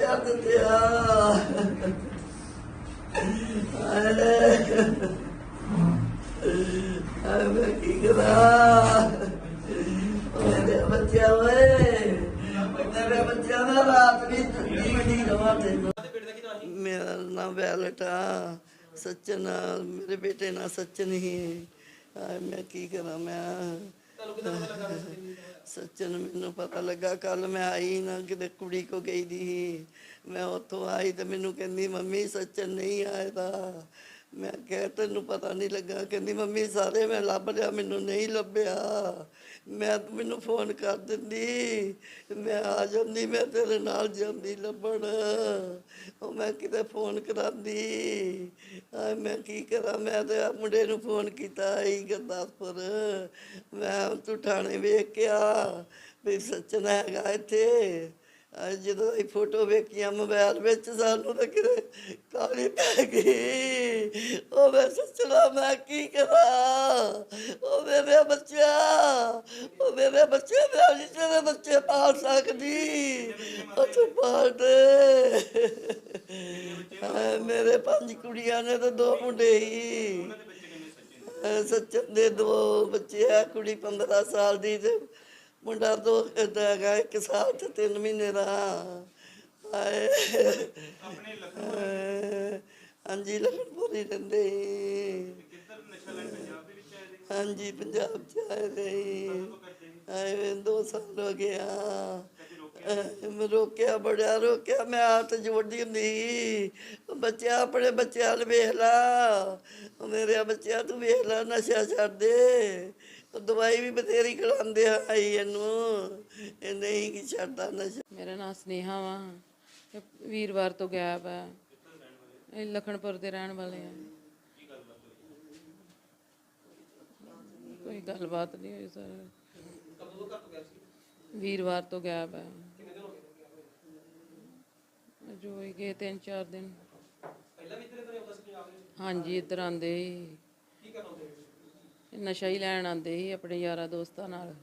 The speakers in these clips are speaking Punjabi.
ਕਰ ਦਿੱਤਿਆ ਆਏ ਮੈਂ ਕੀ ਕਰਾਂ? ਮੇਰੇ ਬੱਚਿਆਂ, ਓਏ। ਮੇਰੇ ਬੱਚਿਆਂ ਦਾ ਰਾਤ ਵੀ ਠੰਡੀ ਨਹੀਂ ਰਵਾ ਤੈਨੂੰ। ਮੇਰਾ ਨਾਮ ਵੈਲਟਾ ਸੱਚਨ ਮੇਰੇ ਬੇਟੇ ਨਾਲ ਸਚਨ ਹੀ ਆਏ ਮੈਂ ਕੀ ਕਰਾਂ ਮੈਂ? ਸੱਚਨ, ਮੈਨੂੰ ਪਤਾ ਲੱਗਾ ਕੱਲ ਮੈਂ ਆਈ ਨਾ, ਕਿਤੇ ਕੁੜੀ ਕੋ ਗਈ ਦੀ ਸੀ। ਮੈਂ ਉੱਥੋਂ ਆਈ ਤੇ ਮੈਨੂੰ ਕਹਿੰਦੀ, ਮੰਮੀ, ਸੱਚਨ ਨਹੀਂ ਆਇਦਾ ਮੈਂ ਕਿਹਾ, ਤੈਨੂੰ ਪਤਾ ਨਹੀਂ ਲੱਗਾ। ਕਹਿੰਦੀ, ਮੰਮੀ, ਸਾਰੇ ਮੈਂ ਲੱਭ ਲਿਆ, ਮੈਨੂੰ ਨਹੀਂ ਲੱਭਿਆ। ਮੈਂ ਤੂੰ ਮੈਨੂੰ ਫੋਨ ਕਰ ਦਿੰਦੀ। ਮੈਂ ਆ ਜਾਂਦੀ, ਮੈਂ ਤੇਰੇ ਨਾਲ ਜਾਂਦੀ ਲੱਭਣ। ਉਹ ਮੈਂ ਕਿਤੇ ਫੋਨ ਕਰਾਂਦੀ। ਆ ਮੈਂ ਕੀ ਕਰਾਂ? ਮੈਂ ਤੇ ਆ ਮੁੰਡੇ ਨੂੰ ਫੋਨ ਕੀਤਾ ਹੀ ਗੁਰਦਾਸਪੁਰ। ਮੈਂ ਤੂੰ ਥਾਣੇ ਵੇਖ ਕੇ ਆ। ਵੀ ਸੱਚਨ ਹੈਗਾ ਇੱਥੇ। ਜਦੋਂ ਇਹ ਫੋਟੋ ਵੇਖੀਆਂ ਮੋਬਾਈਲ ਵਿੱਚ ਸਾਨੂੰ ਤਾਂ ਕਿਤੇ ਕਾਲੀ ਪੈ ਗਈ। ਉਹ ਮੈਂ ਸੱਚਣਾ, ਮੈਂ ਕੀ ਕਰਾਂ? ਉਹ ਮੇਰੇ ਬੱਚਾ ਉਹ ਮੇਰੇ ਬੱਚੇ ਮੈਂ ਨਹੀਂ ਤੇਰੇ ਬੱਚੇ ਪਾਲ ਸਕਦੀ। ਉਹ ਤੂੰ ਪਾਲ ਦੇ। ਮੇਰੇ ਪੰਜ ਕੁੜੀਆਂ ਨੇ ਤੇ ਦੋ ਮੁੰਡੇ ਹੀ। ਅਹ ਸੱਚਨ ਦੇ ਦੋ ਬੱਚੇ ਆ, ਕੁੜੀ 15 ਸਾਲ ਦੀ ਤੇ ਮੁੰਡਾ ਦੋ ਦਾ ਹੈਗਾ ਇੱਕ ਸਾਲ ਤੇ 3 ਮਹੀਨੇ ਦਾ। ਹਾਏ। ਅਹ ਹਾਂਜੀ ਲਖਨਪੁਰੀ ਰਹਿੰਦੇ। ਸੀ। ਹਾਂਜੀ ਪੰਜਾਬ ਚ ਆਏ ਰਹੇ ਆਏ ਦੋ ਸਾਲ ਹੋ ਗਿਆ ਮੈਂ ਰੋਕਿਆ ਬੜਾ ਰੋਕਿਆ। ਮੈਂ ਹੱਥ ਜੋੜਦੀ ਹੁੰਦੀ। ਬੱਚਿਆ ਆਪਣੇ ਬੱਚਿਆਂ ਨੂੰ ਵੇਖ ਲਾ। ਮੇਰੇ ਬੱਚਿਆਂ ਤੂੰ ਵੇਖ ਲਾ ਨਸ਼ਾ ਛੱਡ ਦੇ ਦਵਾਈ ਵੀ ਬਥੇਰੀ ਖਿਲਾਉਂਦੇ ਆ ਆਈ ਇਹਨੂੰ। ਇਹ ਨਹੀਂ ਕਿ ਛੱਡਦਾ ਨਸ਼ਾ। ਮੇਰਾ ਨਾਮ ਸਨੇਹਾ ਵਾ ਇਹ ਵੀਰਵਾਰ ਤੋਂ ਗਾਇਬ ਹੈ ਇਹ ਲਖਣਪੁਰ ਦੇ ਰਹਿਣ ਵਾਲੇ ਆ। ਕੋਈ ਗੱਲਬਾਤ ਨਹੀਂ ਹੋਈ ਸਰ। ਵੀਰਵਾਰ ਤੋਂ ਗਾਇਬ ਹੈ ਜੋ ਹੀ ਗਏ ਤਿੰਨ ਚਾਰ ਦਿਨ। ਹਾਂਜੀ, ਇੱਧਰ ਆਂਦੇ ਨਸ਼ਾ ਹੀ ਲੈਣ ਆਂਦੇ ਸੀ ਆਪਣੇ ਯਾਰਾਂ ਦੋਸਤਾਂ ਨਾਲ।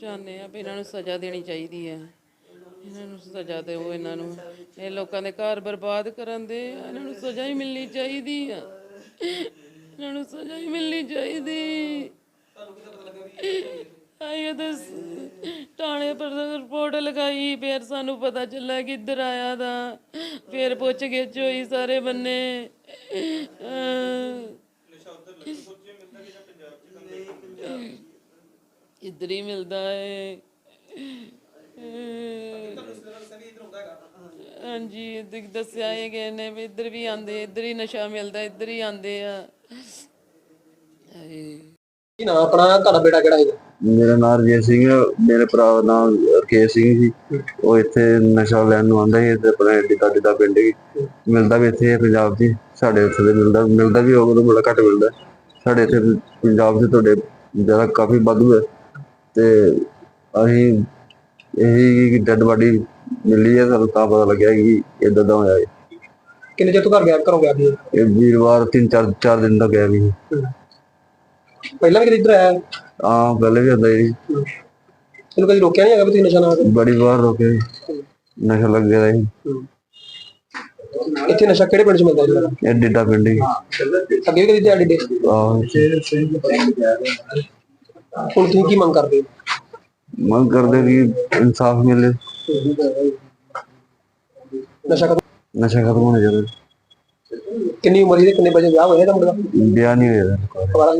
ਚਾਹੁੰਦੇ ਆ ਵੀ ਇਹਨਾਂ ਨੂੰ ਸਜ਼ਾ ਦੇਣੀ ਚਾਹੀਦੀ ਹੈ। ਇਹਨਾਂ ਨੂੰ ਸਜ਼ਾ ਦਿਓ ਇਹਨਾਂ ਨੂੰ। ਇਹ ਲੋਕਾਂ ਦੇ ਘਰ ਬਰਬਾਦ ਕਰਨ ਦੇ ਇਹਨਾਂ ਨੂੰ ਸਜ਼ਾ ਹੀ ਮਿਲਣੀ ਚਾਹੀਦੀ ਆ। ਇਹਨਾਂ ਨੂੰ ਸਜ਼ਾ ਹੀ ਮਿਲਣੀ ਚਾਹੀਦੀ। ਆਈ ਤਾਂ ਟਾਣੇ ਪਰ ਰਿਪੋਰਟ ਲਗਾਈ, ਫਿਰ ਸਾਨੂੰ ਪਤਾ ਚੱਲਿਆ ਕਿ ਆਇਆ ਦਾ ਫਿਰ ਪੁੱਛ ਗਿੱਛ ਹੋਈ ਸਾਰੇ ਬੰਨੇ। ਇੱਧਰ ਹੀ ਮਿਲਦਾ ਹੈ ਹਾਂਜੀ, ਇੱਧਰ ਦੱਸਿਆ ਹੈ ਕਿ ਨੇ ਵੀ ਇੱਧਰ ਵੀ ਆਂਦੇ ਇੱਧਰ ਹੀ ਨਸ਼ਾ ਮਿਲਦਾ, ਇੱਧਰ ਹੀ ਆਂਦੇ ਆ। ਕੀ ਨਾ ਆਪਣਾ? ਤੁਹਾਡਾ ਬੇਟਾ ਕਿਹੜਾ ਹੈਗਾ ਮੇਰਾ ਨਾਮ ਰਜੀਤ ਸਿੰਘ ਹੈ। ਮੇਰੇ ਭਰਾ ਦਾ ਨਾਮ ਰਕੇਸ਼ ਸਿੰਘ ਜੀ ਉਹ ਇੱਥੇ ਨਸ਼ਾ ਲੈਣ ਨੂੰ ਆਉਂਦਾ ਸੀ ਤੇ ਆਪਣੇ ਡਿੱਗਾ ਡਿੱਗਾ ਪਿੰਡ ਹੀ ਮਿਲਦਾ ਵੀ ਇੱਥੇ ਹੈ ਪੰਜਾਬ 'ਚ ਹੀ। ਸਾਡੇ ਇੱਥੇ ਦੇ ਮਿਲਦਾ ਮਿਲਦਾ ਵੀ ਉਹ ਬੜਾ ਘੱਟ ਮਿਲਦਾ ਸਾਡੇ ਇੱਥੇ ਪੰਜਾਬ 'ਚ ਤੁਹਾਡੇ ਜ਼ਿਆਦਾ ਕਾਫੀ ਵਾਧੂ ਹੈ ਤੇ ਅਸੀਂ ਇਹੀ ਡੈਡ ਬਾਡੀ ਮਿਲੀ ਹੈ ਸਾਨੂੰ ਤਾਂ ਪਤਾ ਲੱਗਿਆ ਕਿ ਇਦਾਂ ਦਾ ਹੋਇਆ ਹੈ। ਕਿੰਨੇ ਚਿਰ ਤੋਂ ਘਰ ਗਿਆ ਘਰੋਂ ਗਿਆ ਸੀ ਇਹ ਵੀਰਵਾਰ ਤਿੰਨ ਚਾਰ ਚਾਰ ਦਿਨ ਦਾ ਗਿਆ ਵੀ ਪਹਿਲਾਂ ਵੀ ਕਦੇ ਇੱਧਰ ਆਇਆ ਆ ਪਹਿਲੇ ਵੀ ਹੁੰਦਾ ਜੀ। ਇਹਨੂੰ ਕਦੀ ਰੋਕਿਆ ਨਹੀਂ ਹੈਗਾ ਵੀ ਤੁਸੀਂ ਨਸ਼ਾ ਨਾ ਕਰੋ? ਬੜੀ ਵਾਰ ਰੋਕੇ। ਨਸ਼ਾ ਲੱਗ ਗਿਆ ਸੀ ਇੱਥੇ ਨਸ਼ਾ ਕਿਹੜੇ ਪਿੰਡ 'ਚ ਮਿਲਦਾ ਜਿਹੜਾ ਇਹ ਡਿੱਡਾ ਪਿੰਡ ਹੀ ਅੱਗੇ ਵੀ ਕਦੀ ਦਿਹਾੜੀ ਦੇ ਆਹ। ਹੁਣ ਤੁਸੀਂ ਕੀ ਮੰਗ ਕਰਦੇ ਹੋ? ਮੰਗ ਕਰਦੇ ਕਿ ਇਨਸਾਫ ਮਿਲੇ। ਨਸ਼ਾ ਖਤਮ ਨਸ਼ਾ ਖਤਮ ਹੋਣਾ ਚਾਹੀਦਾ। ਕਿੰਨੀ ਉਮਰ ਤੇ ਕਿੰਨੇ ਵਜੇ ਵਿਆਹ ਹੋਇਆ ਇਹਦਾ ਮੁੰਡੇ? ਵਿਆਹ ਨਹੀਂ ਹੋਇਆ ਇਹਦਾ। ਦੁਬਾਰਾ